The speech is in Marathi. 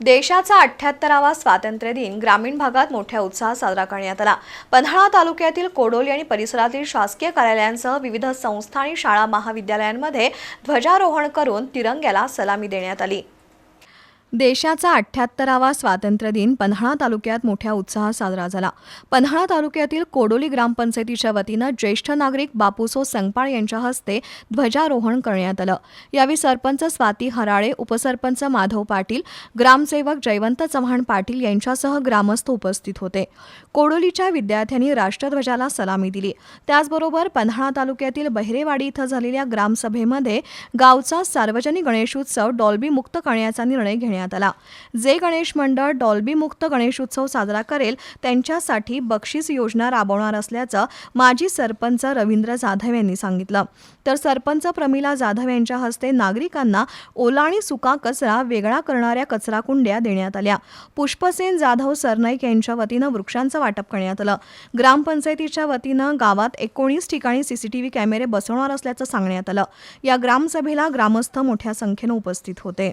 देशाचा अठ्ठ्याहत्तरावा स्वातंत्र्य दिन ग्रामीण भागात मोठ्या उत्साहात साजरा करण्यात आला. पन्हाळा तालुक्यातील कोडोली आणि परिसरातील शासकीय कार्यालयांसह विविध संस्था आणि शाळा महाविद्यालयांमध्ये ध्वजारोहण करून तिरंग्याला सलामी देण्यात आली. देशाचा अठ्ठ्याहत्तरावा स्वातंत्र्य दिन पन्हाळा तालुक्यात मोठ्या उत्साहात साजरा झाला. पन्हाळा तालुक्यातील कोडोली ग्रामपंचायतीच्या वतीनं ज्येष्ठ नागरिक बापूसो संगपाळ यांच्या हस्ते ध्वजारोहण करण्यात आलं. यावेळी सरपंच स्वाती हराळे उपसरपंच माधव पाटील ग्रामसेवक जयवंत चव्हाण पाटील यांच्यासह ग्रामस्थ उपस्थित होते. कोडोलीच्या विद्यार्थ्यांनी राष्ट्रध्वजाला सलामी दिली. त्याचबरोबर पन्हाळा तालुक्यातील बहिरेवाडी इथं झालेल्या ग्रामसभेमध्ये गावचा सार्वजनिक गणेशोत्सव डॉल्बी मुक्त करण्याचा निर्णय घेण्यात आला. जे गणेश मंडळ डॉल्बीमुक्त गणेशोत्सव साजरा करेल त्यांच्यासाठी बक्षीस योजना राबवणार असल्याचं माजी सरपंच रवींद्र जाधव यांनी सांगितलं. तर सरपंच प्रमिला जाधव यांच्या हस्ते नागरिकांना ओला आणि सुका कचरा वेगळा करणाऱ्या कचरा कुंड्या देण्यात आल्या. पुष्पसेन जाधव सरनाईक यांच्या वतीनं वृक्षांचं वाटप करण्यात आलं. ग्रामपंचायतीच्या वतीनं गावात एकोणीस ठिकाणी सीसीटीव्ही कॅमेरे बसवणार असल्याचं सांगण्यात आलं. या ग्रामसभेला ग्रामस्थ मोठ्या संख्येनं उपस्थित होते.